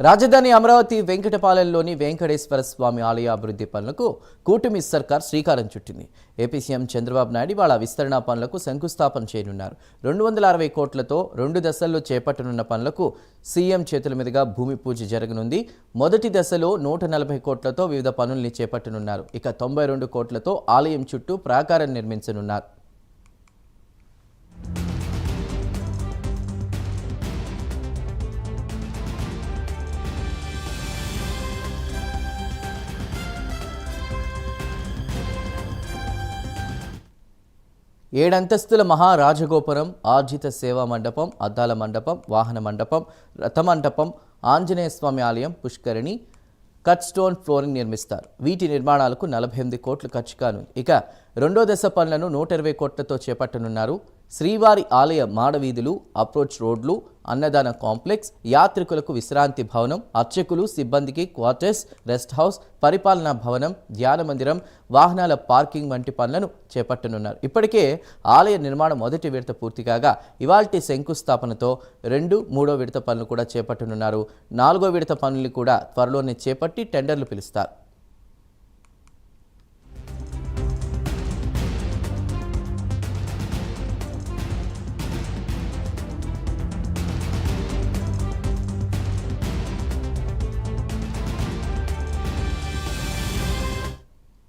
రాజధాని అమరావతి వెంకటపాలెంలోని వెంకటేశ్వర స్వామి ఆలయ అభివృద్ధి పనులకు కూటమి సర్కార్ శ్రీకారం చుట్టింది. ఏపీ సీఎం చంద్రబాబు నాయుడు వాళ్ళ విస్తరణ పనులకు శంకుస్థాపన చేయనున్నారు. రెండు వందల అరవై కోట్లతో రెండు దశల్లో చేపట్టనున్న పనులకు సీఎం చేతుల మీదుగా భూమి పూజ జరగనుంది. మొదటి దశలో నూట నలభై కోట్లతో వివిధ పనుల్ని చేపట్టనున్నారు. ఇక తొంభై రెండు కోట్లతో ఆలయం చుట్టూ ప్రాకారం నిర్మించనున్నారు. ఏడంతస్తుల మహారాజగోపురం ఆర్జిత సేవా మండపం అద్దాల మండపం వాహన మండపం రథమండపం ఆంజనేయ స్వామి ఆలయం పుష్కరిణి కట్ స్టోన్ ఫ్లోరింగ్ నిర్మిస్తారు. వీటి నిర్మాణాలకు నలభై ఎనిమిది కోట్లు ఖర్చు కాను ఇక రెండో దశ పనులను నూట ఇరవై కోట్లతో చేపట్టనున్నారు శ్రీవారి ఆలయ మాడవీధులు అప్రోచ్ రోడ్లు అన్నదాన కాంప్లెక్స్ యాత్రికులకు విశ్రాంతి భవనం అర్చకులు సిబ్బందికి క్వార్టర్స్ రెస్ట్ హౌస్ పరిపాలనా భవనం ధ్యాన మందిరం వాహనాల పార్కింగ్ వంటి పనులను చేపట్టనున్నారు. ఇప్పటికే ఆలయ నిర్మాణం మొదటి విడత పూర్తి కాగా ఇవాల్టి శంకుస్థాపనతో రెండు మూడో విడత పనులు కూడా చేపట్టనున్నారు. నాలుగో విడత పనులు కూడా త్వరలోనే చేపట్టి టెండర్లు పిలుస్తారు.